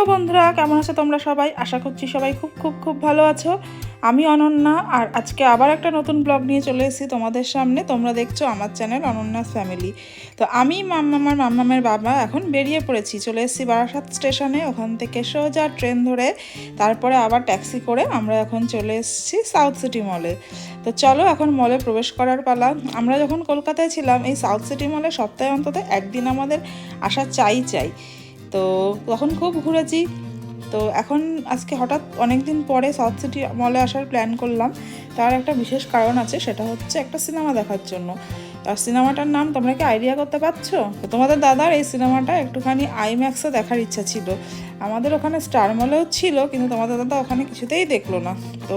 Hello বন্ধুরা, কেমন আছো তোমরা সবাই? আশা করছি সবাই খুব খুব খুব ভালো আছো। আমি অনন্যা, আর আজকে আবার একটা নতুন ব্লগ নিয়ে চলে এসেছি তোমাদের সামনে। তোমরা দেখছ আমার চ্যানেল অনন্যাস ফ্যামিলি। তো আমি মাম্মামার মাম্মামের বাবা এখন বেরিয়ে পড়েছি। চলে এসেছি বারাসাত স্টেশনে, ওখান থেকে সোজা ট্রেন ধরে তারপরে আবার ট্যাক্সি করে আমরা এখন চলে এসেছি সাউথ সিটি মলে। তো চলো এখন মলে প্রবেশ করার পালা। আমরা যখন কলকাতায় ছিলাম, এই সাউথ সিটি মলে সপ্তাহে অন্তত একদিন আমাদের আসা চাই চাই তো তখন খুব ঘুরেছি। তো এখন আজকে হঠাৎ অনেক দিন পরে সাউথ সিটি মলে আসার প্ল্যান করলাম। তার একটা বিশেষ কারণ আছে, সেটা হচ্ছে একটা সিনেমা দেখার জন্য। আর সিনেমাটার নাম তোমরা কি আইডিয়া করতে পারছ? তো তোমাদের দাদার এই সিনেমাটা একটুখানি আইম্যাক্সে দেখার ইচ্ছা ছিল। আমাদের ওখানে স্টার মলেও ছিল, কিন্তু তোমাদের দাদা ওখানে কিছুতেই দেখল না। তো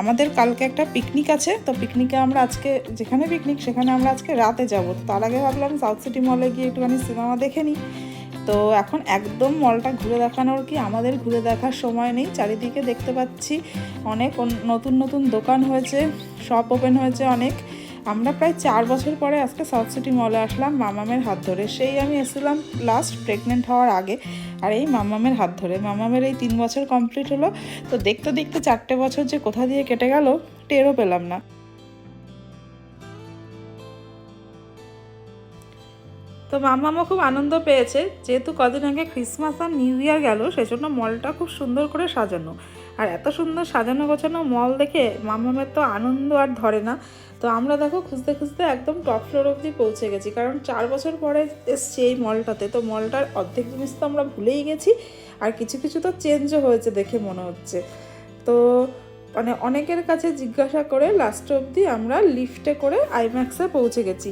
আমাদের কালকে একটা পিকনিক আছে, তো পিকনিকে আমরা আজকে, যেখানে পিকনিক সেখানে আমরা আজকে রাতে যাব। তার আগে ভাবলাম সাউথ সিটি মলে গিয়ে একটুখানি সিনেমা দেখে নিই। তো এখন একদম মলটা ঘুরে দেখানোর কি আমাদের ঘুরে দেখার সময় নেই। চারিদিকে দেখতে পাচ্ছি অনেক নতুন নতুন দোকান হয়েছে শপ ওপেন হয়েছে অনেক। আমরা প্রায় চার বছর পরে আজকে সাউথ সিটি মলে আসলাম মামামের হাত ধরে। সেই আমি এসেছিলাম লাস্ট প্রেগনেন্ট হওয়ার আগে। আর এই মামামের হাত ধরে। মামামের এই তিন বছর কমপ্লিট হলো। তো দেখতে দেখতে চারটে বছর যে কোথা দিয়ে কেটে গেল, টেরও পেলাম না। তো মামামা খুব আনন্দ পেয়েছে। যেহেতু কদিন আগে ক্রিসমাস আর নিউ ইয়ার গেল, সেজন্য মলটা খুব সুন্দর করে সাজানো। আর এত সুন্দর সাজানো গোছানো মল দেখে মামামের তো আনন্দ আর ধরে না। তো আমরা দেখো খুঁজতে খুঁজতে একদম টপ ফ্লোর অবধি পৌঁছে গেছি, কারণ চার বছর পরে এসছি এই মলটাতে। তো মলটার অর্ধেক জিনিস তো আমরা ভুলেই গেছি, আর কিছু কিছু তো চেঞ্জও হয়েছে দেখে মনে হচ্ছে। তো মানে অনেকের কাছে জিজ্ঞাসা করে লাস্ট অবধি আমরা লিফটে করে আইম্যাক্সে পৌঁছে গেছি।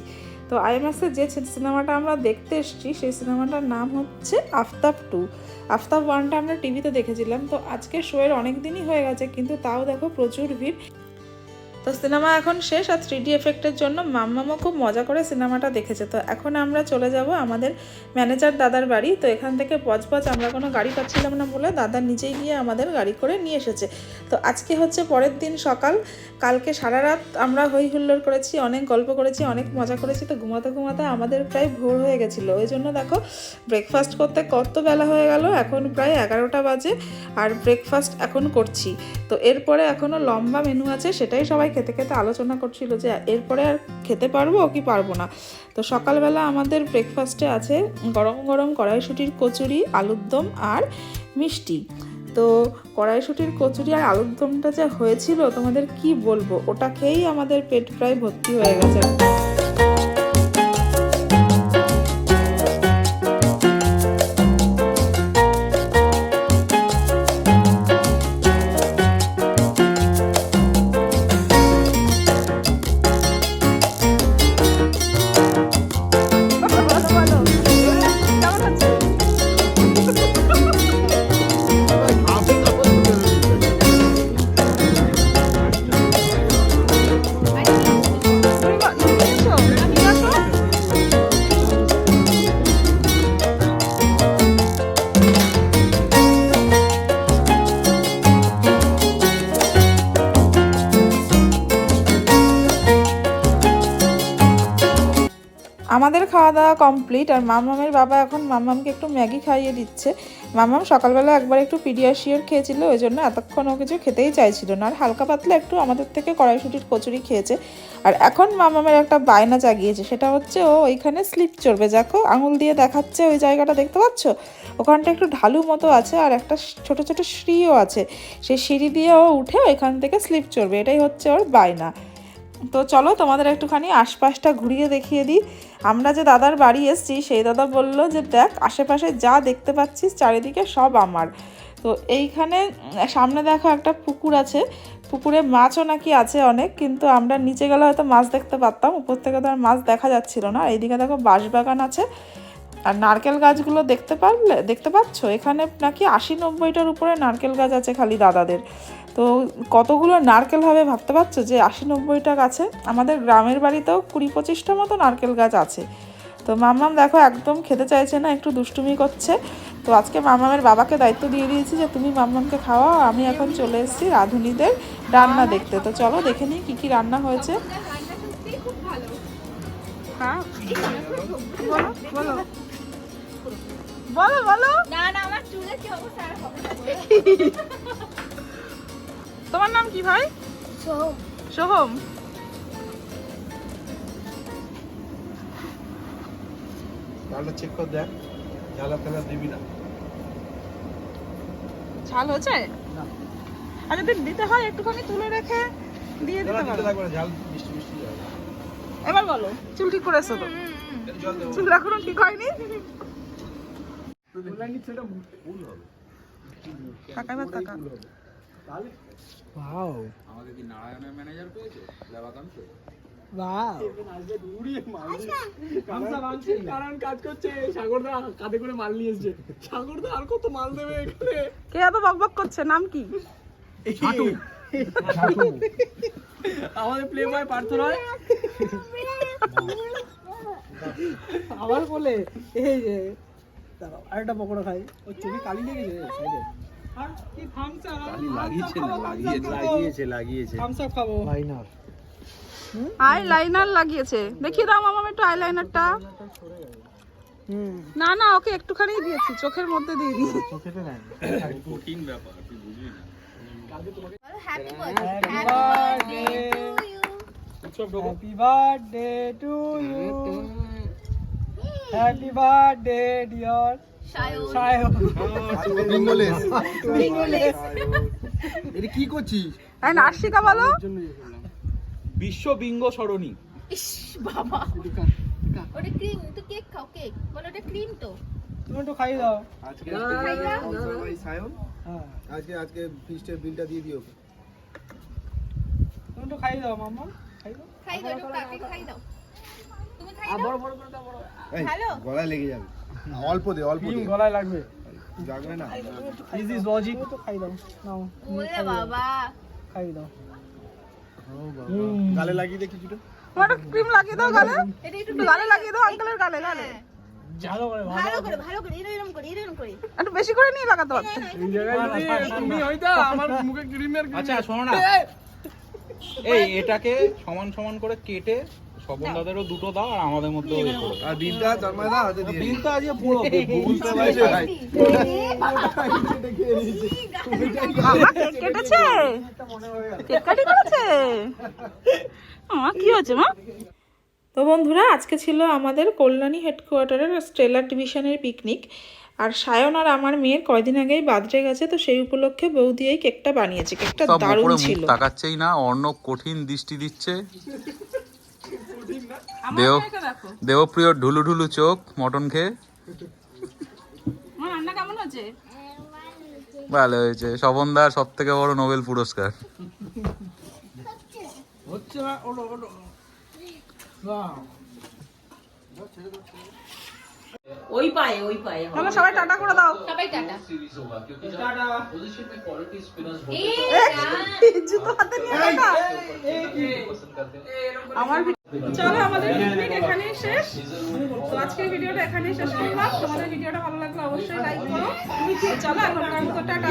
তো আইএমএক্সের যে সিনেমাটা আমরা দেখতে এসেছি, সেই সিনেমাটার নাম হচ্ছে আফতাব টু। আফতাব ওয়ানটা আমরা টিভিতে দেখেছিলাম। তো আজকে শোয়ের অনেক দিনই হয়ে গেছে, কিন্তু তাও দেখো প্রচুর ভিড়। তো সিনেমা এখন শেষ আর থ্রি ডি এফেক্টের জন্য মাম্মামও খুব মজা করে সিনেমাটা দেখেছে। তো এখন আমরা চলে যাব আমাদের ম্যানেজার দাদার বাড়ি। তো এখান থেকে পচপচ আমরা কোনো গাড়ি পাচ্ছিলাম না বলে দাদা নিজেই গিয়ে আমাদের গাড়ি করে নিয়ে এসেছে। তো আজকে হচ্ছে পরের দিন সকাল। কালকে সারা রাত আমরা হই হুল্লোড় করেছি, অনেক গল্প করেছি, অনেক মজা করেছি। তো ঘুমাতে ঘুমাতে আমাদের প্রায় ভোর হয়ে গেছিল। ওই জন্য দেখো ব্রেকফাস্ট করতে কত বেলা হয়ে গেল, এখন প্রায় এগারোটা বাজে। আর ব্রেকফাস্ট এখন করছি। তো এরপরে এখনও লম্বা মেনু আছে, সেটাই সবাই খেতে খেতে আলোচনা করছিল যে এরপরে আর খেতে পারব কি পারব না। তো সকালবেলা আমাদের ব্রেকফাস্টে আছে গরম গরম কড়াইশুটির কচুরি, আলুর দম আর মিষ্টি। তো কড়াইশুটির কচুরি আর আলুর দমটা যে হয়েছিল তোমাদের কি বলব? ওটা খেয়েই আমাদের পেট প্রায় ভর্তি হয়ে গেছে। আমাদের খাওয়া দাওয়া কমপ্লিট আর মামামের বাবা এখন মামামকে একটু ম্যাগি খাইয়ে দিচ্ছে। মামাম সকালবেলা একবার একটু পিডিয়াশিওর খেয়েছিল ওই জন্য এতক্ষণ ও কিছু খেতেই চাইছিল না। আর হালকা পাতলা একটু আমাদের থেকে কড়াইশুটির কচুরি খেয়েছে। আর এখন মামামের একটা বায়না জাগিয়েছে, সেটা হচ্ছে ও ওইখানে স্লিপ চড়বে। দেখো আঙুল দিয়ে দেখাচ্ছে ওই জায়গাটা, দেখতে পাচ্ছ? ওখানটা একটু ঢালু মতো আছে আর একটা ছোট ছোট সিঁড়িও আছে। সেই সিঁড়ি দিয়ে ও উঠে ওইখান থেকে স্লিপ চড়বে, এটাই হচ্ছে ওর বায়না। তো চলো তোমাদের একটুখানি আশপাশটা ঘুরিয়ে দেখিয়ে দিই। আমরা যে দাদার বাড়ি এসেছি, সেই দাদা বলল যে, দেখ, আশেপাশে যা দেখতে পাচ্ছিস, চারিদিকে সব আমার। তো এইখানে, সামনে দেখো একটা পুকুর আছে। পুকুরে মাছও নাকি আছে অনেক, কিন্তু আমরা নিচে গেলে হয়তো মাছ দেখতে পারতাম, উপর থেকে তো আর মাছ দেখা যাচ্ছিল না। এইদিকে দেখো বাঁশবাগান আছে। আর নারকেল গাছগুলো দেখতে পারলে, দেখতে পাচ্ছ? এখানে নাকি আশি নব্বইটার উপরে নারকেল গাছ আছে খালি দাদাদের। তো কতগুলো নারকেল হবে ভাবতে পারছ? যে আশি নব্বইটা গাছে আমাদের গ্রামের বাড়িতেও কুড়ি পঁচিশটা মতো নারকেল গাছ আছে। তো মাম্মাম দেখো একদম খেতে চাইছে না একটু দুষ্টুমি করছে। তো আজকে মাম্মামের বাবাকে দায়িত্ব দিয়ে দিয়েছি যে তুমি মাম্মামকে খাওয়াও আমি এখন চলে এসেছি রাঁধুনিদের রান্না দেখতে। তো চলো দেখে নিই কী কী রান্না হয়েছে। হ্যাঁ। বলো বলো। না না আমার চুলে কি অবস্থা? আর তোমার নাম কি ভাই? সোহম। ডালটা চেক কর দেখ ঝালা ফেলা দিবি না। ঝাল হয়েছে? আর যদি দিতে হয় একটুখানি তুলে রেখে দিয়ে দিতে পারো। ঝাল মিষ্টি মিষ্টি এবার বলো চুল ঠিক করে এসো তো চুল এখনও ঠিক হয়নি? টাকা এবার টাকা। ওয়াও আমাকে কি নারায়ণের ম্যানেজার পেয়েছে? লেবাকান্তে ওয়াও হামসা কারণ কাজ করছে সাগরদা কাঁধে করে মাল নিয়ে এসছে। সাগরদা আর কত মাল দেবে এখানে? কে এত বকবক করছে? নাম কি? আমাদের প্লে বয় পার্থ রয়। আবার বলে এই যে দাঁড়াও আরেকটা পকোড়া খাই। ওর চোখে কালি লেগেছে। সাইডে লাগিয়েছে না লাগিয়েছে লাগিয়েছে লাগিয়েছে। থামস খাব। লাইনার আই লাইনার লাগিয়েছে। দেখিয়ে দাও মামা একটু আই লাইনারটা না না ওকে একটুখানি দিয়েছি চোখের মধ্যে দিয়ে দিই। চোখেতে নাই। কঠিন ব্যাপার তুই বুঝবি না। Happy happy birthday birthday to you happy birthday dear Sayan Sayan বেঙ্গলেস এটা কি করছিস? আর নার্সিকা বলো। বিশ্ব বিঙ্গ সরণি। বাবা। ওটা ক্রিম তো কেক খাও কেক বলো ওটা ক্রিম তো। তুমি একটু খাই দাও। আজকে খাই দাও। সায়ন? হ্যাঁ। আজকে আজকে ফিস্টের বিলটা দিয়ে দিও। ওকে তুমি একটু খাই দাও মাম্মা। খাই দাও। খাই দাও খাই দাও? গলায় লেগে যাবে। অল্প দে অল্প দে। গলায় লাগবে। জাগবে না। ইজ ইজ লজিক তো খাই দাও। নাও ওরে বাবা। খাই দাও। গালে লাগিয়ে দে কিছুটা। তোমার ক্রিম লাগিয়ে দাও গালে। এটা একটু একটু গালে লাগিয়ে দাও আঙ্কেলের গালে গালে। হ্যাঁ। ভালো করে ভালো করে। ভালো করে এরকম করে এরকম করে। একটু বেশি করে নিয়ে লাগাতে পারতো এই জায়গায় তুমি হইতা আমার মুখে ক্রিমের আচ্ছা শোনো না। এই এটাকে সমান সমান করে কেটে দাদেরও দুটো দাও আর আমাদের করো। আর জন্মায় দা হাতে দিয়ে আজকে পুরো গুগল পে ভাই, কেক কেটেছে? কেক কাটি করেছে? আমার কি হয়েছে মা? তো বন্ধুরা আজকে ছিল আমাদের কল্যাণী হেডকোয়ার্টারের স্টেলার ডিভিশনের পিকনিক। আর সায়ন আর আমার মেয়ের কয়দিন আগেই বার্থডে গেছে তো সেই উপলক্ষে বৌদি এই কেকটা বানিয়েছে। কেকটা দারুণ ছিল। তাকাচ্ছেই না অর্ণব কঠিন দৃষ্টি দিচ্ছে। দেও। দেখো দেবপ্রিয় ঢুলু ঢুলু চোখ মটন খেয়ে রান্না কেমন হয়েছে ভালো হয়েছে স্বপনদার সব থেকে বড় নোবেল পুরস্কার ওই পায়ে ওই পায়ে। সবাই টাটা করে দাও সবাই টাটা টাটা এই জুতো হাতে নিয়ে টাটা আমার চলো, আমাদের পিকনিক এখানেই শেষ। তো আজকের ভিডিওটা এখানেই শেষ করলাম। তোমাদের ভিডিওটা ভালো লাগলে অবশ্যই লাইক করো। চলো এখন টাটা।